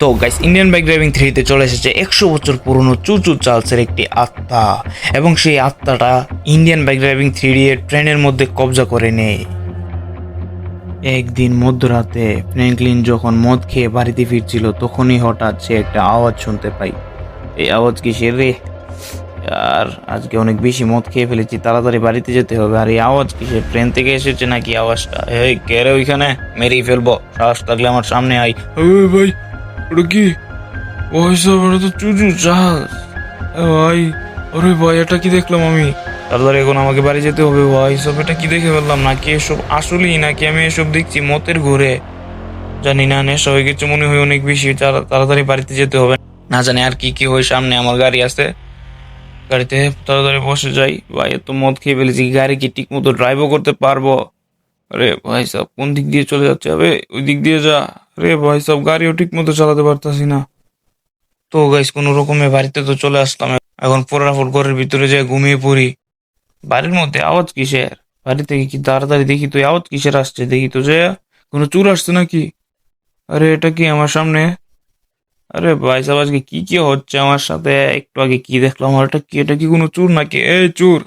তো guys Indian bike driving থ্রিতে চলে এসেছে, একশো বছর পুরনো চুচু চার্লসের একটি আত্মা। এবং সেই আত্মাটা ইন্ডিয়ান বাইক ড্রাইভিং থ্রি এর ট্রেনের মধ্যে কবজা করে নেয়। একদিন মধ্যরাতে ফ্র্যাঙ্কলিন যখন মদ খেয়ে বাড়িতে ফিরছিল, তখনই হঠাৎ সে একটা আওয়াজ শুনতে পাই। এই আওয়াজ কিসের রে? আর আজকে অনেক বেশি মদ খেয়ে ফেলেছি, তাড়াতাড়ি বাড়িতে যেতে হবে। আর এই আওয়াজ কিসের? ট্রেন থেকে এসেছে নাকি আওয়াজটা? এই কে রে ওইখানে? মেরেই ফেলব। সাহস থাকলে আমার সামনে আরে ভাই কি ওই সব এটা তো চুচু চাষ ভাই আরে ভাই, এটা কি দেখলাম আমি? তাড়াতাড়ি এখন আমাকে বাড়ি যেতে হবে ভাই, সব এটা কি দেখে ফেললাম নাকি এসব আসলেই নাকি আমি এসব দেখছি মতের ঘুরে? জানি না, নেশা হয়ে গেছে মনে হয় অনেক বেশি তাড়াতাড়ি বাড়িতে যেতে হবে। না জানি আর কি কি হয়, সামনে আমার গাড়ি আছে। গাড়িতে তাড়াতাড়ি বসে যাই। ভাই, এত মদ খেয়ে ফেলেছি, গাড়ি কি ঠিক মতো ড্রাইভও করতে পারব? আরে ভাই, সব কোন দিক দিয়ে চলে যাচ্ছে? হবে ওই দিক দিয়ে যা। রে ভাই, সব গাড়িও ঠিক মতো চালাতে পারতাছি না। তো গাইস কোনো রকমে বাড়িতে তো চলে আসলাম। এখন ফোরাফোর ঘরের ভিতরে যাই ঘুমিয়ে পড়ি। বাড়ির মধ্যে আওয়াজ কিসের? বাড়ি থেকে কি তাড়াতাড়ি দেখি তো আওয়াজ কিসের আসছে? দেখি তো যে কোনো চুর আসছে নাকি? আরে, এটা কি আমার সামনে? আরে ভাই সাহেব আজকে কি কি হচ্ছে আমার সাথে? একটু আগে কি দেখলাম? আর এটা কি? এটা কি কোনো চুর নাকি? এ চুর!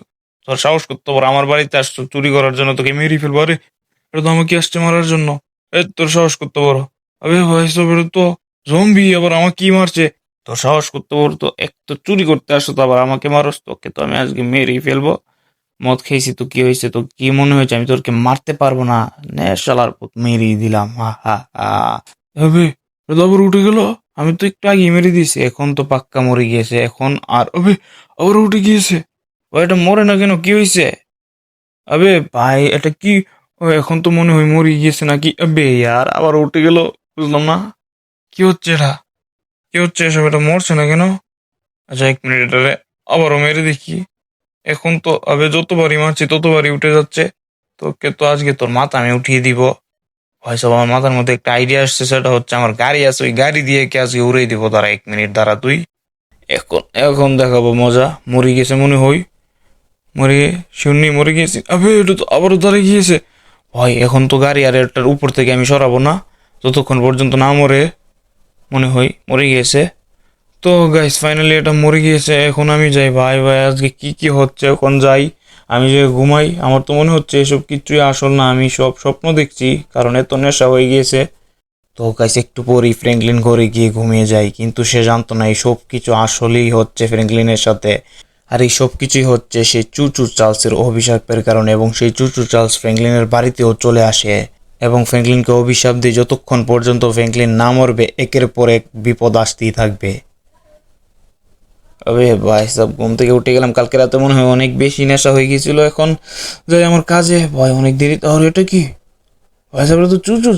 তোর সাহস করতে পারো আমার বাড়িতে আসছো, চুরি করার জন্য তোকে মেরে ফেলব? আরে, এটা তো আমাকে আসছে মারার জন্য। এই তোর সাহস করতে পারো আরে ভাই সাহেব তো জম্বি আবার আমাকে কি মারছে? তোর সাহস করতে পারো তো, এক তো চুরি করতে আসো তো, আবার আমাকে মারস তোকে তো আমি আজকে মেরেই ফেলব। মদ খেয়েছি তো, কি হয়েছে তো কি মনে হয়েছে? আমি তোরকে মারতে পারব না। নে পুত, মেরেই দিলাম, হা হা হা। হবে আবার উঠে গেল। আমি তো একটু আগে মেরে দিয়েছি, এখন তো পাক্কা মরে গিয়েছে, এখন আর, আবে, আবার উঠে গিয়েছে। ও, এটা মরে না কেন? কি হয়েছে? আবে, ভাই, এটা কি? এখন তো মনে হয় মরে গিয়েছে নাকি? আবে ইয়ার আবার উঠে গেল। বুঝলাম না। কি হচ্ছে এটা? কি হচ্ছে এসব? এটা মরছে না কেন? আচ্ছা এক মিনিট এটারে আবারও মেরে দেখি। এখন তো আবে যতবারই মারছি, ততবারই উঠে যাচ্ছে। তোকে তো আজকে তোর মাথা আমি উঠিয়ে দিব। হয়তো আমার মাথার মধ্যে একটা আইডিয়া আসছে, সেটা হচ্ছে আমার গাড়ি আছে, ওই গাড়ি দিয়ে কি আজকে উড়িয়ে দিব। তারা এক মিনিট দ্বারা তুই। এখন এখন দেখাবো মজা। মরে গেছে মনে হই মরে শুননি মরে গিয়েছে আবে, এটা তো আবারও দাঁড়িয়ে গিয়েছে। ভাই, এখন তো গাড়ি আর এটার উপর থেকে আমি সরাবো না। যতক্ষণ পর্যন্ত না মরে, মনে হয় মরে গিয়েছে। তো গাইস ফাইনালি এটা মরে গিয়েছে। এখন আমি যাই। ভাই ভাই, আজকে কি কি হচ্ছে? এখন যাই। আমি যে ঘুমাই, আমার তো মনে হচ্ছে এসব কিছুই আসল না। আমি সব স্বপ্ন দেখছি, কারণ এত নেশা হয়ে গিয়েছে। তো গাইস একটু পরেই ফ্র্যাঙ্কলিন ঘরে গিয়ে ঘুমিয়ে যাই। কিন্তু সে জানতো না, এই সব কিছু আসলেই হচ্ছে ফ্র্যাঙ্কলিনের সাথে। আর এই সব কিছুই হচ্ছে সেই চুচু চার্লসের অভিশাপের কারণে এবং সেই চুচু চার্লস ফ্র্যাঙ্কলিনের বাড়িতেও চলে আসে। এবং ফ্র্যাঙ্কলিনকে অভিশাপ দিয়ে যতক্ষণ পর্যন্ত ফ্র্যাঙ্কলিন না মরবে একের পর এক বিপদ আসতেই থাকবে। আবে ভাই সব ঘুম থেকে উঠে গেলাম। কালকে রাতে মনে হয় অনেক বেশি নেশা হয়ে গিয়েছিল এখন। যাই আমার কাজে। ভয় অনেক দেরি তাহলে এটা কি? ভাই সাহেব তো চুচু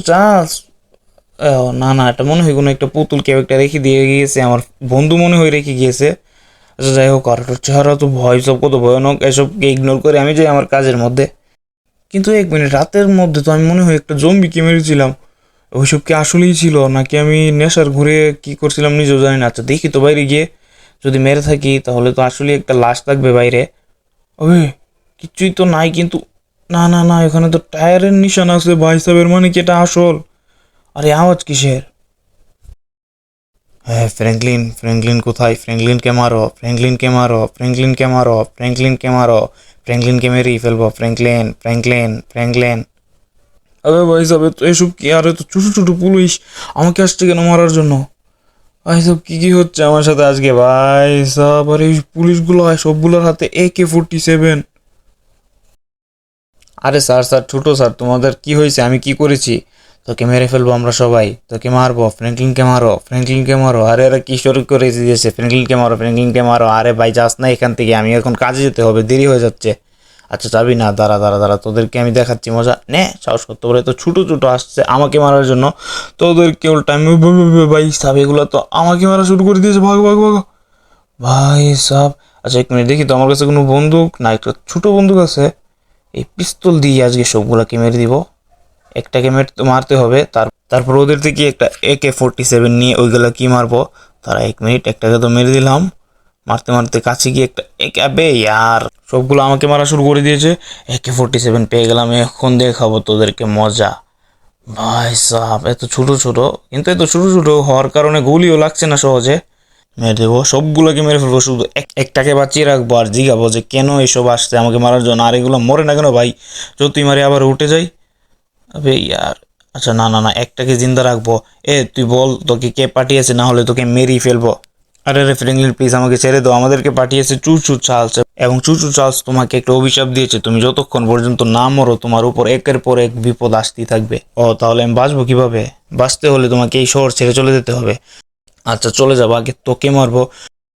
ও, না না এটা মনে হয় কোনো একটা পুতুল কেউ একটা রেখে দিয়ে গিয়েছে। আমার বন্ধু মনে হয় রেখে গিয়েছে। আচ্ছা যাই হোক আর চেহারা তো ভয় সব কত ভয়ানক এসবকে ইগনোর করে আমি যাই আমার কাজের মধ্যে। কিন্তু এক মিনিট, রাতের মধ্যে তো আমি মনে হয় একটা জম্বিকে মেরেছিলাম। ওইসব কি আসলেই ছিল? নাকি আমি নেশার ঘুরে কি করছিলাম নিজেও জানি না। আচ্ছা দেখি তো বাইরে গিয়ে। যদি মেরে থাকি, তাহলে তো আসলে একটা লাশ থাকবে বাইরে। ওই কিছুই তো নাই কিন্তু, না না না, এখানে তো টায়ারের নিশান আছে ভাই সাহেবের। মানে কি এটা আসল? আরে, আওয়াজ কিসের? হ্যাঁ ফ্র্যাঙ্কলিন ফ্র্যাঙ্কলিন কোথায়? ফ্র্যাঙ্কলিনকে মারো ফ্র্যাঙ্কলিনকে মারো ফ্র্যাঙ্কলিনকে মারো ফ্র্যাঙ্কলিনকে মারো ফ্র্যাঙ্কলিনকে মেরেই ফেলব, ফ্র্যাঙ্কলিন ফ্র্যাঙ্কলিন ফ্র্যাঙ্কলিন। আরে ভাই সাহেব তো এসব কি? আরে তো ছোটো ছোটো পুলিশ, আমাকে আসছে কেন মারার জন্য? ভাই সব কী কি হচ্ছে আমার সাথে আজকে? ভাই সাহেব, আর এই পুলিশগুলো হয়, সবগুলোর হাতে এ কে ফোরটি সেভেন। আরে স্যার স্যার, ছোটো স্যার, তোমাদের কি হয়েছে? আমি কি করেছি? তোকে মেরে ফেলব আমরা সবাই। তোকে মারবো ফ্র্যাঙ্কলিনকে মারো ফ্র্যাঙ্কলিনকে মারো। আরে আরে, কি শুরু করে দিয়েছে? ফ্র্যাঙ্কলিনকে মারো ফ্র্যাঙ্কলিনকে মারো। আরে, ভাই, যাস না এখান থেকে আমি এখন কাজে যেতে হবে, দেরি হয়ে যাচ্ছে। আচ্ছা যাবি না, দাঁড়া দাঁড়া দাঁড়া, তোদেরকে আমি দেখাচ্ছি, মজা। নে, সাহস করতে পারে, তো ছোটো ছোটো আসছে আমাকে মারার জন্য। তোদের কেউ টাইম ভাই সাহেব, এগুলো তো আমাকে মারা শুরু করে দিয়েছে, ভাগ ভাগ ভাগ। ভাই সাহ আচ্ছা এক মিনিট, দেখি তো, আমার কাছে কোনো বন্দুক, না, একটা ছোটো বন্দুক আছে। এই পিস্তল দিয়ে আজকে সবগুলাকে মেরে দিব। একটাকে মেরে মারতে হবে। তার, তারপর ওদের থেকে একটা একে ফোরটি সেভেন নিয়ে ওইগুলো কি মারবো? তারা এক মিনিট একটাকে তো মেরে দিলাম। মারতে মারতে কাছে গিয়ে একটা এক, আবে ইয়ার। সবগুলো আমাকে মারা শুরু করে দিয়েছে। একে ফোরটি সেভেন পেয়ে গেলাম। এখন দেখাবো তোদেরকে মজা। ভাই সাহ এত ছোটো ছোটো। কিন্তু এত ছোটো ছোটো হওয়ার কারণে গুলিও লাগছে না সহজে। মেরে দেবো। সবগুলোকে মেরে ফেলব। শুধু এক- একটাকে বাঁচিয়ে রাখব আর জিগাবো যে কেন এসব আসছে আমাকে মারার জন্য। আর এগুলো মরে না কেন ভাই? যদি মারি আবার উঠে যাই। আবে ইয়ার আচ্ছা না না না একটাকে জিন্দা রাখব? এ, তুই বল, তোকে কে পাঠিয়েছে? না হলে তোকে মেরেই ফেলব। আরে রে ফ্রেঙ্কলিন প্লিজ আমাকে ছেড়ে দাও। আমাদেরকে পাঠিয়েছে চুচু চার্লস এবং চুচু চার্লস তোমাকে একটা অভিশাপ দিয়েছে। তুমি যতক্ষণ পর্যন্ত না মরো, তোমার উপর একের পর এক বিপদ আসতেই থাকবে। ও, তাহলে আমি বাঁচবো কীভাবে? বাঁচতে হলে তোমাকে এই শহর ছেড়ে চলে যেতে হবে। আচ্ছা চলে যাব, আগে তোকে মারবো।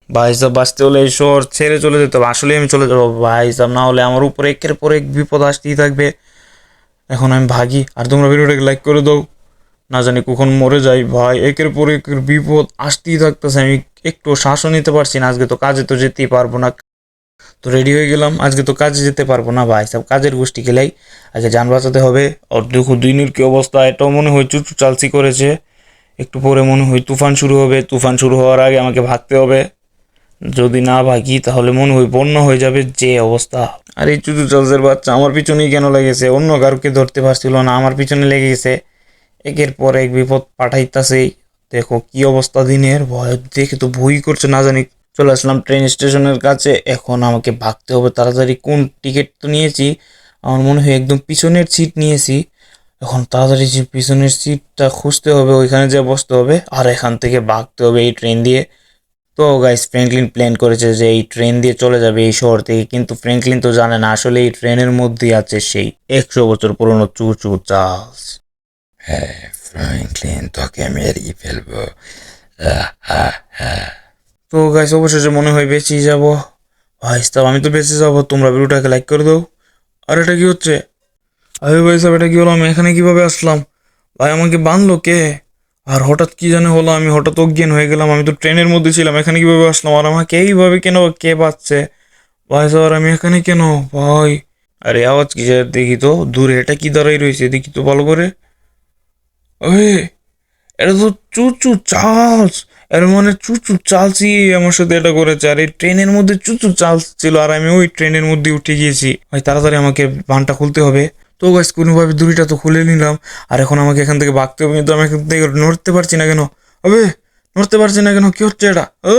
ভাই সাহেব, বাঁচতে হলে এই শহর ছেড়ে চলে যেতে হবে। আসলে আমি চলে যাব। ভাই সাহেব, না হলে আমার উপর একের পর এক বিপদ আসতেই থাকবে। এখন আমি ভাগি। আর তোমরা ভিডিওটাকে লাইক করে দাও। না জানি কখন মরে যাই। ভাই, একের পর একের বিপদ আসতেই থাকতেছে। আমি একটু শ্বাসও নিতে পারছি না। আজকে তো কাজে তো যেতেই পারব না। তো রেডি হয়ে গেলাম। আজকে তো কাজে যেতে পারব না ভাই। সব কাজের গোষ্ঠী গেলেই আগে যান বাঁচাতে হবে। আর দেখো দিনের কি অবস্থা। এটাও মনে হয় চুচু চালসি করেছে। একটু পরে মনে হয় তুফান শুরু হবে। তুফান শুরু হওয়ার আগে আমাকে ভাগতে হবে। যদি না ভাগি, তাহলে মনে হয় বন্যা হয়ে যাবে। যে অবস্থা। আর এই চুচু চালসের বাচ্চা আমার পিছনেই কেন লেগেছে? অন্য কারোকে ধরতে পারছিল না, আমার পিছনে লেগে গেছে। একের পর এক বিপদ পাঠাইতাছেই দেখো কি অবস্থা দিনের, ভয় দেখে তো ভয় করছে না জানি। চলে আসলাম ট্রেন স্টেশনের কাছে। এখন আমাকে ভাগতে হবে তাড়াতাড়ি। কোন টিকিট তো নিয়েছি? আমার মনে হয় একদম পিছনের সিট নিয়েছি। এখন তাড়াতাড়ি যে পিছনের সিটটা খুঁজতে হবে, ওইখানে যে বসতে হবে, আর এখান থেকে ভাগতে হবে এই ট্রেন দিয়ে। তো গাইস ফ্র্যাঙ্কলিন প্ল্যান করেছে যে এই ট্রেন দিয়ে চলে যাবে এই শহর থেকে কিন্তু ফ্র্যাঙ্কলিন তো জানে না আসলে এই ট্রেনের মধ্যেই আছে সেই একশো বছর পুরনো চুচু চার্লস হ্যাঁ ফ্র্যাঙ্কলিন তোকে মেরিয়ে ফেলব। আহ, আহ। তো গাইস অবশেষে মনে হয় বেঁচেই যাব। ভাই সাহেব আমি তো বেঁচে যাব তোমরা ভিডিওটাকে লাইক করে দাও। আর এটা কি হচ্ছে? আরে ভাই সাহেব এটা কি হলো? আমি এখানে কীভাবে আসলাম? ভাই আমাকে বাঁধলো কে? আর হঠাৎ কি জানে হলো, আমি হঠাৎ অজ্ঞান হয়ে গেলাম, আমি তো ট্রেনের মধ্যে ছিলাম, এখানে কীভাবে আসলাম? আর আমাকে এইভাবে কেন, কে বাঁচছে ভাই আর আমি এখানে কেন? ভাই। আরে আওয়াজ কি দেখি তো, দূরে, এটা কি দাঁড়াই রয়েছে? দেখি তো ভালো করে। ওই এটা তো চুচু চার্লস। এর মানে চুচু চার্লসই আমার সাথে এটা করেছে। আর এই ট্রেনের মধ্যে চুচু চার্লস ছিল, আর আমি ওই ট্রেনের মধ্যে উঠে গিয়েছি। ভাই, তাড়াতাড়ি আমাকে বানটা খুলতে হবে। তো গাছ কোনোভাবে দড়িটা তো খুলে নিলাম। আর এখন আমাকে এখান থেকে বাঁকতে হবে, কিন্তু আমি এখান থেকে নড়তে পারছি না কেন? হবে নড়তে পারছি না কেন? কি হচ্ছে এটা? ও!